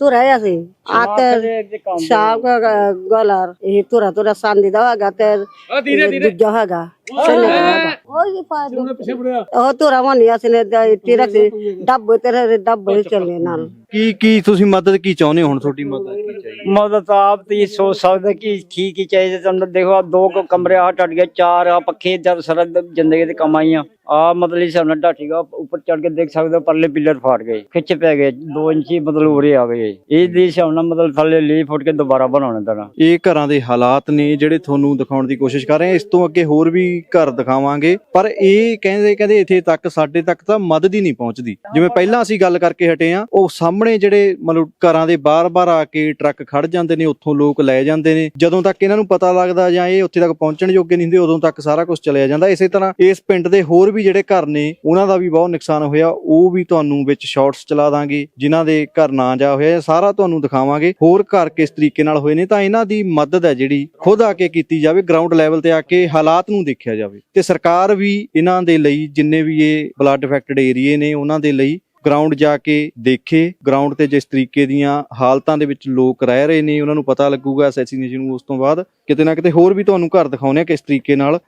ਤੁਰਾ ਆ ਸੀ ਆਤੇ ਸ਼ਾਮ ਕਾ ਗਲਰ ਇਹ ਤੁਰਾ ਤੁਰਾ ਸੰਦੀ ਦਾ ਤੇ। ਉਹ ਹੀ ਪਾ ਉਹ ਤੁਰਾ ਮਨੀ ਅਸਨੇ ਤੀਰਕ ਸੀ ਡੱਬੇ ਤੇਰੇ ਡੱਬੇ ਚੱਲੇ ਨਾਲ। ਕੀ ਕੀ ਤੁਸੀਂ ਮਦਦ ਕੀ ਚਾਹੁੰਦੇ ਹੋ ਹੁਣ ਤੁਹਾਡੀ ਮਦਦ ਕੀ ਚਾਹੀਦੀ? ਮਦਦ ਆਪ ਤੇ ਸੋਚ ਸਕਦੇ ਕਿ ਠੀਕ ਹੀ ਚਾਹੀਦਾ। ਤੁਹਾਨੂੰ ਦੇਖੋ ਆਹ ਦੋ ਕੁ ਕਮਰੇ ਆ ਟੱਟ ਗਏ ਚਾਰ ਆ ਪੱਖੇ ਜਦ ਸਾਰਾ ਜ਼ਿੰਦਗੀ ਦੇ ਕਮਾਈਆਂ ਆ ਮਤਲਬ ਇਸ ਨਾਲ ਢਾਠੀ ਗਾ ਉੱਪਰ ਚੜ ਕੇ ਦੇਖ ਸਕਦੇ ਹੋ ਪਰਲੇ ਪਿੱਲਰ ਫਾਟ ਗਏ ਖਿੱਚ ਪੈ ਗਏ 2 ਇੰਚੀ ਮਤਲਬ ਉਰੇ ਆ ਗਏ। ਇਹ ਦੇ ਹਿਸਾਬ ਨਾਲ ਮਤਲਬ ਥੱਲੇ ਲੀ ਫੁੱਟ ਕੇ ਦੁਬਾਰਾ ਬਣਾਉਣਾ ਪੈਣਾ। ਇਹ ਘਰਾਂ ਦੇ ਹਾਲਾਤ ਨੇ ਜਿਹੜੇ ਤੁਹਾਨੂੰ ਦਿਖਾਉਣ ਦੀ ਕੋਸ਼ਿਸ਼ ਕਰ ਰਹੇ ਹਾਂ। ਇਸ ਤੋਂ ਅੱਗੇ ਹੋਰ ਵੀ ਘਰ ਦਿਖਾਵਾਂਗੇ। ਪਰ ਇਹ ਕਹਿੰਦੇ ਕਹਿੰਦੇ ਇੱਥੇ ਤੱਕ, ਸਾਡੇ ਤੱਕ ਤਾਂ ਮਦਦ ਹੀ ਨਹੀਂ ਪਹੁੰਚਦੀ। ਜਿਵੇਂ ਪਹਿਲਾਂ ਅਸੀਂ ਗੱਲ ਕਰਕੇ ਹਟੇ ਆ ਉਹ ਸਾਹਮਣੇ ਜਿਹੜੇ ਮਤਲਬ ਘਰਾਂ ਦੇ ਬਾਰ-ਬਾਰ ਆ ਕੇ ਟਰੱਕ ਖੜ ਜਾਂਦੇ ਨੇ, ਉੱਥੋਂ ਲੋਕ ਲੈ ਜਾਂਦੇ ਨੇ। ਜਦੋਂ ਤੱਕ ਇਹਨਾਂ ਨੂੰ ਪਤਾ ਲੱਗਦਾ ਜਾਂ ਇਹ ਉੱਥੇ ਤੱਕ ਪਹੁੰਚਣ ਯੋਗੇ ਨਹੀਂ ਹੁੰਦੇ, ਉਦੋਂ ਤੱਕ ਸਾਰਾ ਕੁਝ ਚਲਿਆ ਜਾਂਦਾ। ਇਸੇ ਤਰ੍ਹਾਂ ਇਸ ਪਿੰਡ ਦੇ ਹੋਰ ਵੀ ਜਿਹੜੇ ਘਰ ਨੇ, ਉਹਨਾਂ ਦਾ ਵੀ ਬਹੁਤ ਨੁਕਸਾਨ ਹੋਇਆ। ਉਹ ਵੀ ਤੁਹਾਨੂੰ ਵਿੱਚ ਸ਼ਾਰਟਸ ਚਲਾ ਦਾਂਗੇ, ਜਿਨ੍ਹਾਂ ਦੇ ਘਰ ਨਾ ਜਾ ਹੋਇਆ ਸਾਰਾ ਤੁਹਾਨੂੰ ਦਿਖਾਵਾਂਗੇ। ਹੋਰ ਘਰ ਕਿਸ ਤਰੀਕੇ ਨਾਲ ਹੋਏ ਨੇ, ਤਾਂ ਇਹਨਾਂ ਦੀ ਮਦਦ ਹੈ ਜਿਹੜੀ ਖੁਦ ਆ ਕੇ ਕੀਤੀ ਜਾਵੇ ਗਰਾਊਂਡ ਲੈਵਲ ਤੇ ਆ ਕੇ ਹਾਲਾਤ ਨੂੰ ਦੇਖੇ ਦੇਖਿਆ ਜਾਵੇ। ਤੇ ਸਰਕਾਰ ਵੀ ਇਹਨਾਂ ਦੇ ਲਈ ਜਿੰਨੇ ਵੀ ਇਹ ਬਲੱਡ ਅਫੈਕਟਡ ਏਰੀਏ ਨੇ, ਉਹਨਾਂ ਦੇ ਲਈ ਗਰਾਊਂਡ ਜਾ ਕੇ ਦੇਖੇ। ਗਰਾਊਂਡ ਤੇ ਜਿਸ ਤਰੀਕੇ ਦੀਆਂ ਹਾਲਤਾਂ ਦੇ ਵਿੱਚ ਲੋਕ ਰਹਿ ਰਹੇ ਨੇ, ਉਹਨਾਂ ਨੂੰ ਪਤਾ ਲੱਗੂਗਾ ਅਸੈਸੀਨੇਸ਼ਨ ਨੂੰ ਉਸ ਤੋਂ ਬਾਅਦ। ਕਿਤੇ ਨਾ ਕਿਤੇ ਹੋਰ ਵੀ ਤੁਹਾਨੂੰ ਘਰ ਦਿਖਾਉਣੇ ਆ ਕਿਸ ਤਰੀਕੇ ਨਾਲ